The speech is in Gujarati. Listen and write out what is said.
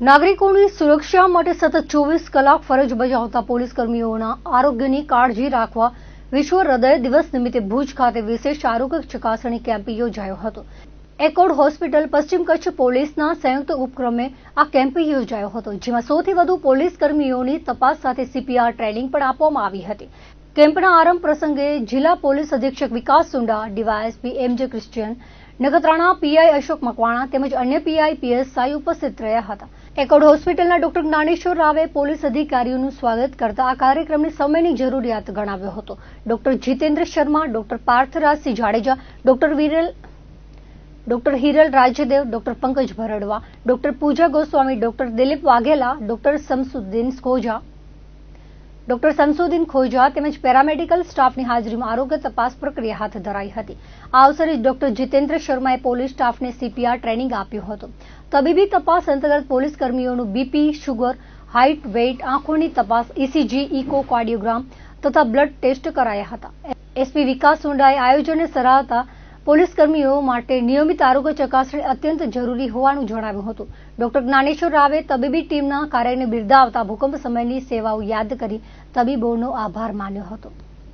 નાગરિકોની સુરક્ષા માટે સતત ચોવીસ કલાક ફરજ બજાવતા પોલીસ કર્મીઓના આરોગ્યની કાળજી રાખવા વિશ્વ હૃદય દિવસ નિમિત્તે ભુજ ખાતે વિશેષ આરોગ્ય ચકાસણી કેમ્પ યોજાયો હતો. એકોડ હોસ્પિટલ પશ્ચિમ કચ્છ પોલીસના સંયુક્ત ઉપક્રમે આ કેમ્પ યોજાયો હતો, જેમાં સૌથી વધુ પોલીસ કર્મીઓની તપાસ સાથે સીપીઆર ટ્રેનિંગ પણ આપવામાં આવી હતી. કેમ્પના આરંભ પ્રસંગે જિલ્લા પોલીસ અધિક્ષક Vikas Sunda, DYSP MJ Christian Nakhatrana PI Ashok Makwana તેમજ અન્ય પીઆઈ પીએસઆઈ ઉપસ્થિત રહ્યા હતા. એકોડ હોસ્પિટલના ડોક્ટર જ્ઞાનેશ્વર રાવે પોલીસ અધિકારીઓનું સ્વાગત કરતા આ કાર્યક્રમને સમયની જરૂરિયાત ગણાવ્યો હતો. Doctor Jitendra Sharma, doctor Parthrajsinh Jadeja, doctor Viral, doctor Hiral Rajdev doctor Pankaj Bharadva, doctor Pooja Goswami, doctor Dilip Vaghela, doctor Samsuddin Khoja doctor Shamsuddin Khoja તેમજ પેરામેડિકલ સ્ટાફની હાજરીમાં આરોગ્ય તપાસ પ્રક્રિયા હાથ ધરાઈ હતી. આ અવસરે ડોક્ટર જીતેન્દ્ર શર્માએ પોલીસ સ્ટાફને સીપીઆર ટ્રેનિંગ આપ્યું હતું. તબીબી તપાસ અંતર્ગત પોલીસ કર્મીઓનું બીપી, શુગર, હાઇટ, વેઇટ, આંખોની તપાસ ઇસીજી ઇકો, કાર્ડિયોગ્રામ તથા બ્લડ ટેસ્ટ કરાયા હતા. એસપી વિકાસ હુંડાએ આયોજનને સરાહતા પોલીસ કર્મીઓ માટે નિયમિત આરોગ્ય ચકાસણી અત્યંત જરૂરી હોવાનું જણાવ્યું હતું. ડોક્ટર જ્ઞાનેશ્વર રાવે તબીબી ટીમના કાર્યને બિરદાવતા ભૂકંપ સમયની સેવાઓ યાદ કરી તબીબોનો આભાર માન્યો હતો.